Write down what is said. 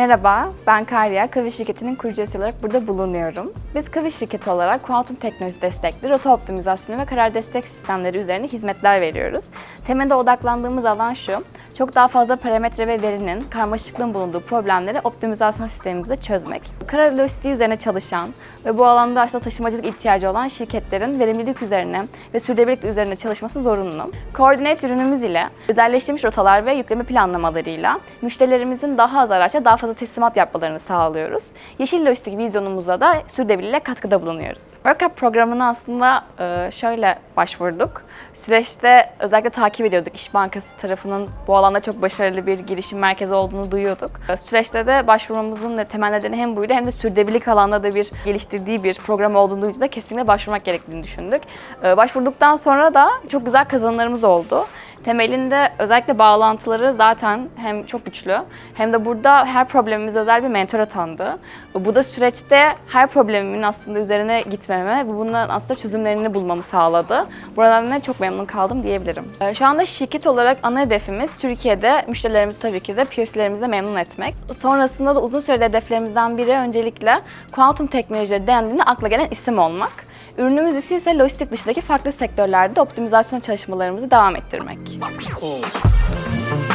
Merhaba, ben Kariya. Kavi şirketinin kurucusu olarak burada bulunuyorum. Biz Kavi şirketi olarak kuantum teknoloji destekli rota optimizasyonu ve karar destek sistemleri üzerine hizmetler veriyoruz. Temelde odaklandığımız alan şu, çok daha fazla parametre ve verinin karmaşıklığın bulunduğu problemleri optimizasyon sistemimizde çözmek. Karar lojistiği üzerine çalışan ve bu alanda aslında taşımacılık ihtiyacı olan şirketlerin verimlilik üzerine ve sürdürülebilirlik üzerine çalışması zorunlu. Coordinate ürünümüz ile özelleştirilmiş rotalar ve yükleme planlamalarıyla müşterilerimizin daha az araçla daha fazla teslimat yapmalarını sağlıyoruz. Yeşil lojistik vizyonumuza da sürdürülebilirliğe katkıda bulunuyoruz. WorkUp programına aslında şöyle başvurduk. Süreçte özellikle takip ediyorduk. İş Bankası tarafının bu alanda çok başarılı bir girişim merkezi olduğunu duyuyorduk. Süreçte de başvurmamızın da temel nedeni hem buydu hem de sürdürülebilirlik alanda da bir geliştirdiği bir program olduğunu duyunca da kesinlikle başvurmak gerektiğini düşündük. E, Başvurduktan sonra da çok güzel kazanımlarımız oldu. Temelinde özellikle bağlantıları zaten hem çok güçlü hem de burada her problemimize özel bir mentor atandı. Bu da süreçte her problemimin aslında üzerine gitmeme ve bunların aslında çözümlerini bulmamı sağladı. Buradan da çok memnun kaldım diyebilirim. Ee, Şu anda şirket olarak ana hedefimiz Türkiye'de müşterilerimizi tabii ki de POC'lerimizi memnun etmek. Sonrasında da uzun süreli hedeflerimizden biri öncelikle kuantum teknolojileri dendiğinde akla gelen isim olmak. Ürünümüz ise ise lojistik dışındaki farklı sektörlerde optimizasyon çalışmalarımızı devam ettirmek. 오.